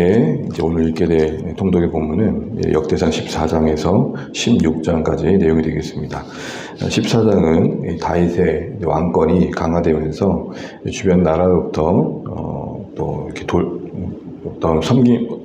예, 이제 오늘 읽게 될 통독의 본문은 예, 역대상 14장에서 16장까지 내용이 되겠습니다. 14장은 다윗의 왕권이 강화되면서 주변 나라로부터 어, 또 이렇게 돌, 어떤 섬김 음,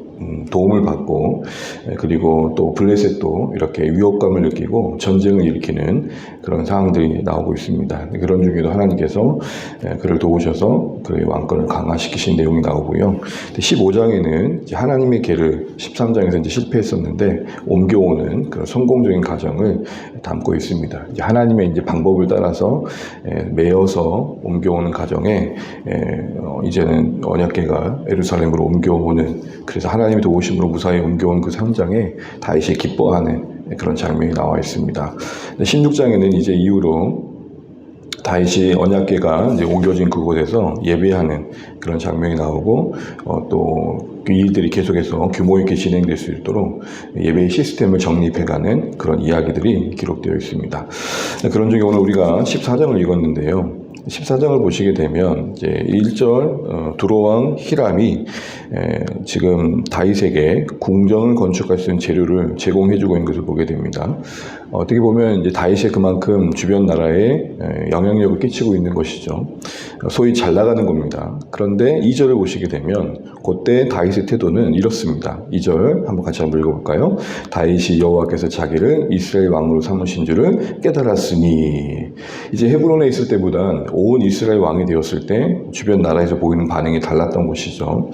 도움을 받고 에, 그리고 또 블레셋도 이렇게 위협감을 느끼고 전쟁을 일으키는 그런 상황들이 나오고 있습니다. 그런 중에도 하나님께서 에, 그를 도우셔서 그의 왕권을 강화시키신 내용이 나오고요. 15장에는 하나님의 계를 13장에서 이제 실패했었는데 옮겨오는 그런 성공적인 과정을 담고 있습니다. 이제 하나님의 이제 방법을 따라서 에, 매어서 옮겨오는 과정에 에, 어, 이제는 언약계가 에루살렘으로 옮겨오는 그래서 하나님의 도 우심으로 무사히 옮겨온 그 상장에 다윗이 기뻐하는 그런 장면이 나와 있습니다. 16장에는 이제 이후로 다윗이 언약계가 이제 옮겨진 그곳에서 예배하는 그런 장면이 나오고 어, 또 그 일들이 계속해서 규모 있게 진행될 수 있도록 예배의 시스템을 정립해가는 그런 이야기들이 기록되어 있습니다. 그런 중에 오늘 우리가 14장을 읽었는데요. 14장을 보시게 되면 이제 1절 어, 두로왕 히람이 에, 지금 다윗에게 궁정을 건축할 수 있는 재료를 제공해주고 있는 것을 보게 됩니다. 어떻게 보면 이제 다윗이 그만큼 주변 나라에 에, 영향력을 끼치고 있는 것이죠. 소위 잘 나가는 겁니다. 그런데 2절을 보시게 되면 그때 다윗의 태도는 이렇습니다. 2절 한번 같이 한번 읽어볼까요? 다윗이 여호와께서 자기를 이스라엘 왕으로 삼으신 줄을 깨달았으니 이제 헤브론에 있을 때보단 온 이스라엘 왕이 되었을 때 주변 나라에서 보이는 반응이 달랐던 것이죠.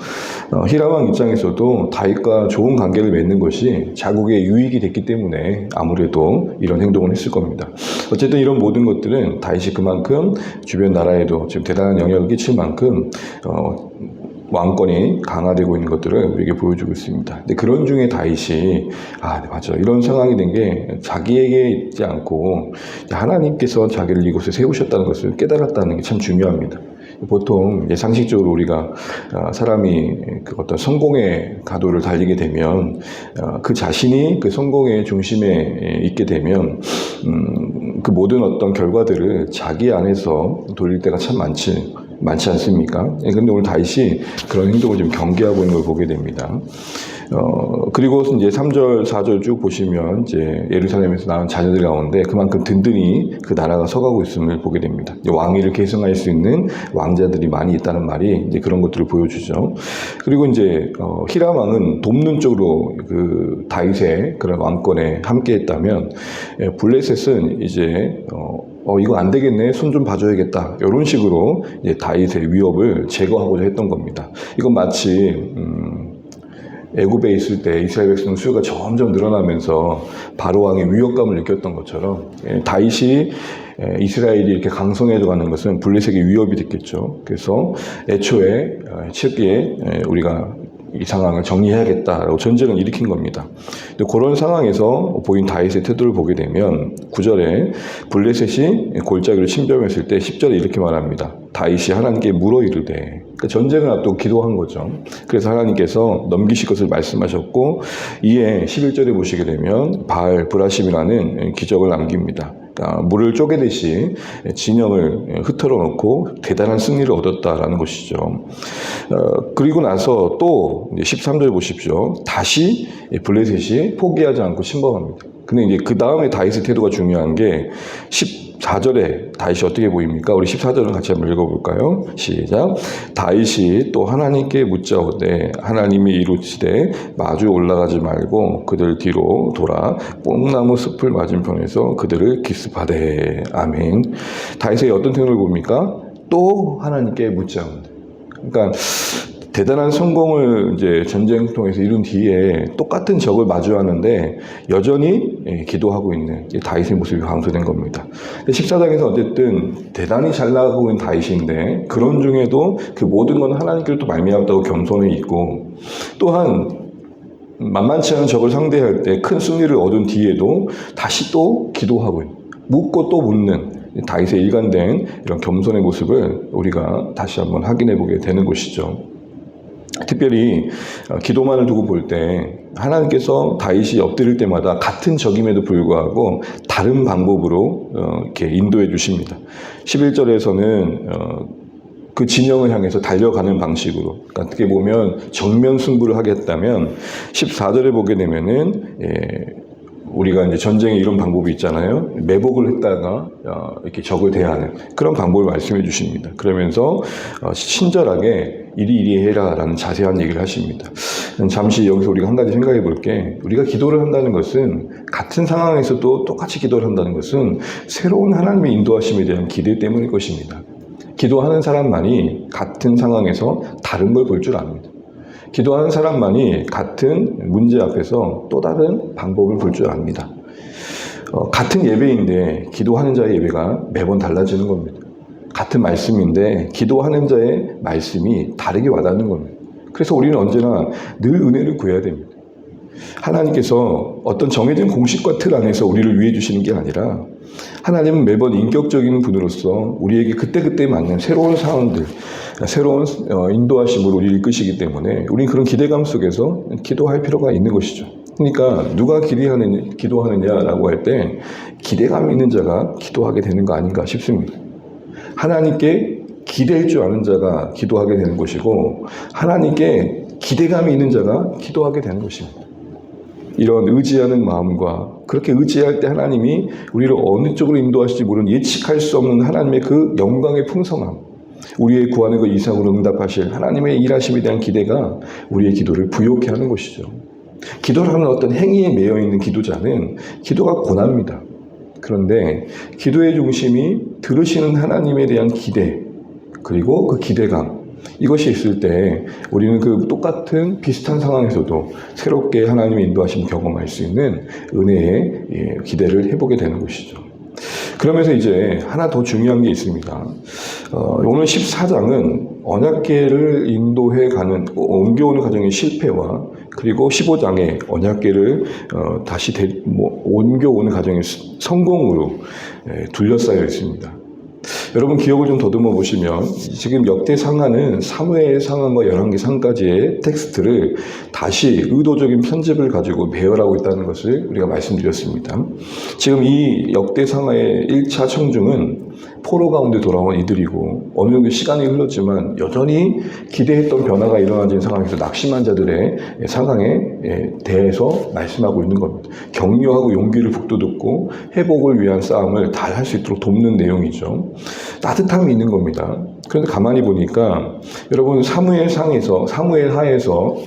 어, 히람 왕 입장에서도 다윗과 좋은 관계를 맺는 것이 자국의 유익이 됐기 때문에 아무래도 이런 행동을 했을 겁니다. 어쨌든 이런 모든 것들은 다윗이 그만큼 주변 나라에도 지금 대단한 영향을 끼칠 만큼 어, 왕권이 강화되고 있는 것들을 우리에게 보여주고 있습니다. 근데 그런 중에 다윗이 아 네, 맞아 이런 상황이 된 게 자기에게 있지 않고 하나님께서 자기를 이곳에 세우셨다는 것을 깨달았다는 게 참 중요합니다. 보통 이제 상식적으로 우리가 어, 사람이 그 어떤 성공의 가도를 달리게 되면 어, 그 자신이 그 성공의 중심에 있게 되면 음, 그 모든 어떤 결과들을 자기 안에서 돌릴 때가 참 많지 많지 않습니까? 예, 근데 오늘 다윗이 그런 행동을 좀 경계하고 있는 걸 보게 됩니다. 어, 그리고 이제 3절, 4절 쭉 보시면 이제 예루살렘에서 나온 자녀들 가운데 그만큼 든든히 그 나라가 서가고 있음을 보게 됩니다. 왕위를 계승할 수 있는 왕자들이 많이 있다는 말이 이제 그런 것들을 보여주죠. 그리고 이제 어, 히람 왕은 돕는 쪽으로 그 다윗의 그런 왕권에 함께했다면 예, 블레셋은 이제 어, 어, 이거 안 되겠네. 손 좀 봐줘야겠다. 이런 식으로 다윗의 위협을 제거하고자 했던 겁니다. 이건 마치, 음, 애굽에 있을 때 이스라엘 백성 수요가 점점 늘어나면서 바로왕의 위협감을 느꼈던 것처럼 예, 다윗이 예, 이스라엘이 이렇게 강성해져 가는 것은 블레셋의 위협이 됐겠죠. 그래서 애초에 어, trước 기에 예, 우리가 이 상황을 정리해야겠다라고 전쟁을 일으킨 겁니다. 근데 그런 상황에서 보인 다윗의 태도를 보게 되면 9절에 블레셋이 골짜기를 침범했을 때 10절에 이렇게 말합니다. 다윗이 하나님께 물어 이르되 그러니까 전쟁을 앞두고 기도한 거죠. 그래서 하나님께서 넘기실 것을 말씀하셨고 이에 11절에 보시게 되면 바알 브라심이라는 기적을 남깁니다. 그러니까 물을 쪼개듯이 진영을 흩어러 놓고 대단한 승리를 얻었다라는 것이죠. 어, 그리고 나서 또 13절 보십시오. 다시 블레셋이 포기하지 않고 침범합니다. 근데 이제 그 다음에 다윗의 태도가 중요한 게 14절에 다윗이 어떻게 보입니까? 우리 14절을 같이 한번 읽어볼까요? 시작. 다윗이 또 하나님께 묻자오되 하나님이 이루시되 마주 올라가지 말고 그들 뒤로 돌아 뽕나무 숲을 맞은편에서 그들을 기습하되 아멘. 다윗의 어떤 태도를 봅니까? 또 하나님께 묻자오되. 그러니까 대단한 성공을 이제 전쟁 통해서 이룬 뒤에 똑같은 적을 마주하는데 여전히 예, 기도하고 있는 이 다윗의 모습이 강조된 겁니다. 14장에서 어쨌든 대단히 잘 나가고 있는 다윗인데 그런 중에도 그 모든 건 하나님께로 또 말미암다고 겸손해 있고 또한 만만치 않은 적을 상대할 때 큰 승리를 얻은 뒤에도 다시 또 기도하고 있는 묻고 또 묻는 다윗의 일관된 이런 겸손의 모습을 우리가 다시 한번 확인해 보게 되는 것이죠. 특별히 어, 기도만을 두고 볼 때 하나님께서 다윗이 엎드릴 때마다 같은 적임에도 불구하고 다른 방법으로 어, 이렇게 인도해 주십니다. 11절에서는 그 진영을 향해서 달려가는 방식으로 그러니까 어떻게 보면 정면 승부를 하겠다면 14절에 보게 되면은 예, 우리가 이제 전쟁에 이런 방법이 있잖아요. 매복을 했다가 어, 이렇게 적을 대하는 그런 방법을 말씀해 주십니다. 그러면서 어, 친절하게 이리 이리 해라라는 자세한 얘기를 하십니다. 잠시 여기서 우리가 한 가지 생각해 볼 게. 우리가 기도를 한다는 것은 같은 상황에서도 똑같이 기도를 한다는 것은 새로운 하나님의 인도하심에 대한 기대 때문일 것입니다. 기도하는 사람만이 같은 상황에서 다른 걸 볼 줄 압니다. 기도하는 사람만이 같은 문제 앞에서 또 다른 방법을 볼 줄 압니다. 어, 같은 예배인데 기도하는 자의 예배가 매번 달라지는 겁니다. 같은 말씀인데 기도하는 자의 말씀이 다르게 와닿는 겁니다. 그래서 우리는 언제나 늘 은혜를 구해야 됩니다. 하나님께서 어떤 정해진 공식과 틀 안에서 우리를 위해 주시는 게 아니라 하나님은 매번 인격적인 분으로서 우리에게 그때그때 맞는 새로운 상황들, 새로운 어, 인도하심으로 우리를 이끄시기 때문에 우리는 그런 기대감 속에서 기도할 필요가 있는 것이죠. 그러니까 누가 기대하는, 기도하느냐라고 할 때 기대감 있는 자가 기도하게 되는 거 아닌가 싶습니다. 하나님께 기댈 줄 아는 자가 기도하게 되는 것이고 하나님께 기대감이 있는 자가 기도하게 되는 것입니다. 이런 의지하는 마음과 그렇게 의지할 때 하나님이 우리를 어느 쪽으로 인도하실지 모르는 예측할 수 없는 하나님의 그 영광의 풍성함, 우리의 구하는 그 이상으로 응답하실 하나님의 일하심에 대한 기대가 우리의 기도를 부욕해 하는 것이죠. 기도를 하는 어떤 행위에 매여 있는 기도자는 기도가 고납니다. 그런데 기도의 중심이 들으시는 하나님에 대한 기대, 그리고 그 기대감, 이것이 있을 때 우리는 그 똑같은 비슷한 상황에서도 새롭게 하나님의 인도하심 경험할 수 있는 은혜의 예, 기대를 해보게 되는 것이죠. 그러면서 이제 하나 더 중요한 게 있습니다. 어, 오늘 14장은 언약계를 인도해 가는, 어, 옮겨오는 과정의 실패와 그리고 15장에 언약계를 어, 다시 대, 뭐, 옮겨오는 과정의 성공으로 예, 둘러싸여 있습니다. 여러분 기억을 좀 더듬어 보시면 지금 역대 상하는 사무엘 상한과 열왕기 상까지의 텍스트를 다시 의도적인 편집을 가지고 배열하고 있다는 것을 우리가 말씀드렸습니다. 지금 이 역대 상하의 1차 청중은 포로 가운데 돌아온 이들이고 어느 정도 시간이 흘렀지만 여전히 기대했던 변화가 일어나진 상황에서 낙심한 자들의 상황에 대해서 말씀하고 있는 겁니다. 격려하고 용기를 북돋고 회복을 위한 싸움을 잘 할 수 있도록 돕는 내용이죠. 따뜻함이 있는 겁니다. 그런데 가만히 보니까 여러분 사무엘 상에서 사무엘 하에서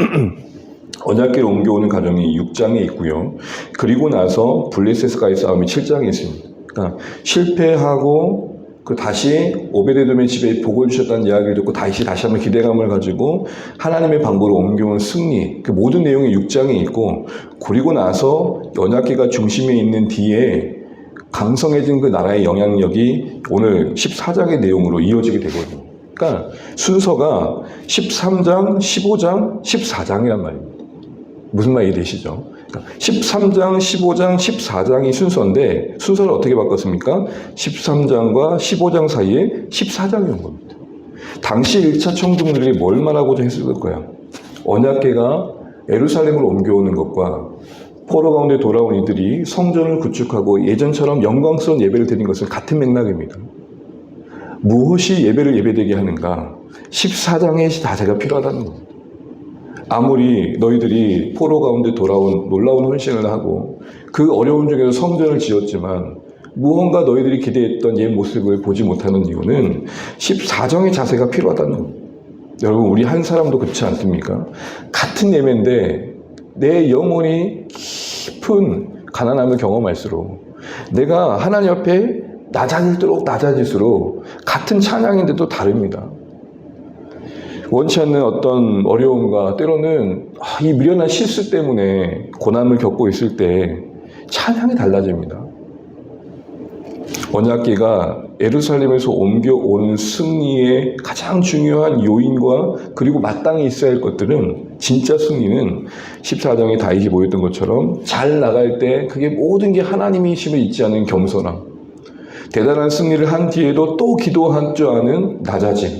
언약계를 옮겨오는 과정이 6장에 있고요. 그리고 나서 블레셋과의 싸움이 7장에 있습니다. 그러니까 실패하고 그 다시 오베데돔의 집에 복을 주셨다는 이야기를 듣고 다시 다시 한번 기대감을 가지고 하나님의 방법으로 옮겨온 승리 그 모든 내용이 6장에 있고 그리고 나서 연약계가 중심에 있는 뒤에 강성해진 그 나라의 영향력이 오늘 14장의 내용으로 이어지게 되거든요. 그러니까 순서가 13장, 15장, 14장이란 말입니다. 무슨 말이 되시죠? 13장, 15장, 14장이 순서인데 순서를 어떻게 바꿨습니까? 13장과 15장 사이에 14장이 온 겁니다. 당시 1차 청중들이 뭘 말하고자 했을 거야? 언약계가 에루살렘으로 옮겨오는 것과 포로 가운데 돌아온 이들이 성전을 구축하고 예전처럼 영광스러운 예배를 드린 것은 같은 맥락입니다. 무엇이 예배를 예배되게 하는가? 14장의 자세가 필요하다는 겁니다. 아무리 너희들이 포로 가운데 돌아온 놀라운 헌신을 하고 그 어려운 중에서 성전을 지었지만 무언가 너희들이 기대했던 옛 모습을 보지 못하는 이유는 14정의 자세가 필요하다는 겁니다. 여러분 우리 한 사람도 그렇지 않습니까? 같은 예배인데 내 영혼이 깊은 가난함을 경험할수록 내가 하나님 앞에 낮아질수록 낮아질수록 같은 찬양인데도 다릅니다. 원치 않는 어떤 어려움과 때로는 아, 이 미련한 실수 때문에 고난을 겪고 있을 때 찬양이 달라집니다. 언약계가 예루살렘에서 옮겨오는 승리의 가장 중요한 요인과 그리고 마땅히 있어야 할 것들은 진짜 승리는 14장에 다윗이 보였던 것처럼 잘 나갈 때 그게 모든 게 하나님이심을 잊지 않은 겸손함 대단한 승리를 한 뒤에도 또 기도한 줄 아는 낮아짐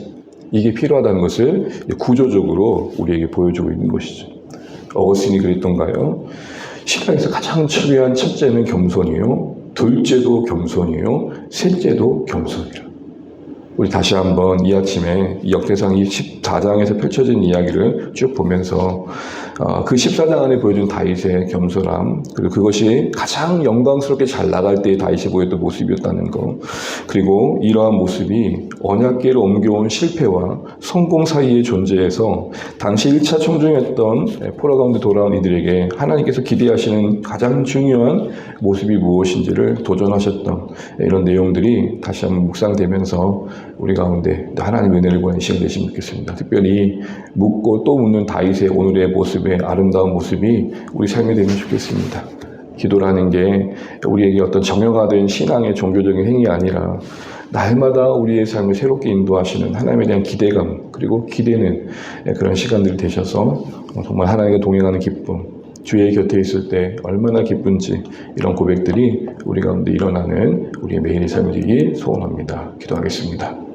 이게 필요하다는 것을 구조적으로 우리에게 보여주고 있는 것이죠. 어거스틴이 그랬던가요? 신앙에서 가장 중요한 첫째는 겸손이요. 둘째도 겸손이요. 셋째도 겸손이라. 우리 다시 한번 이 아침에 이 역대상 14장에서 펼쳐진 이야기를 쭉 보면서 어, 그 14장 안에 보여준 다윗의 겸손함 그리고 그것이 가장 영광스럽게 잘 나갈 때의 다윗이 보였던 모습이었다는 거 그리고 이러한 모습이 언약계를 옮겨온 실패와 성공 사이에 존재해서 당시 1차 청중이었던 포로 가운데 돌아온 이들에게 하나님께서 기대하시는 가장 중요한 모습이 무엇인지를 도전하셨던 이런 내용들이 다시 한번 묵상되면서 우리 가운데 하나님의 은혜를 보는 시간 되시면 좋겠습니다. 특별히 묻고 또 묻는 다윗의 오늘의 모습의 아름다운 모습이 우리 삶이 되면 좋겠습니다. 기도라는 게 우리에게 어떤 정형화된 신앙의 종교적인 행위 아니라 날마다 우리의 삶을 새롭게 인도하시는 하나님에 대한 기대감 그리고 기대는 그런 시간들이 되셔서 정말 하나님과 동행하는 기쁨 주의 곁에 있을 때 얼마나 기쁜지 이런 고백들이 우리 가운데 일어나는 우리의 매일의 삶이 되길 소원합니다. 기도하겠습니다.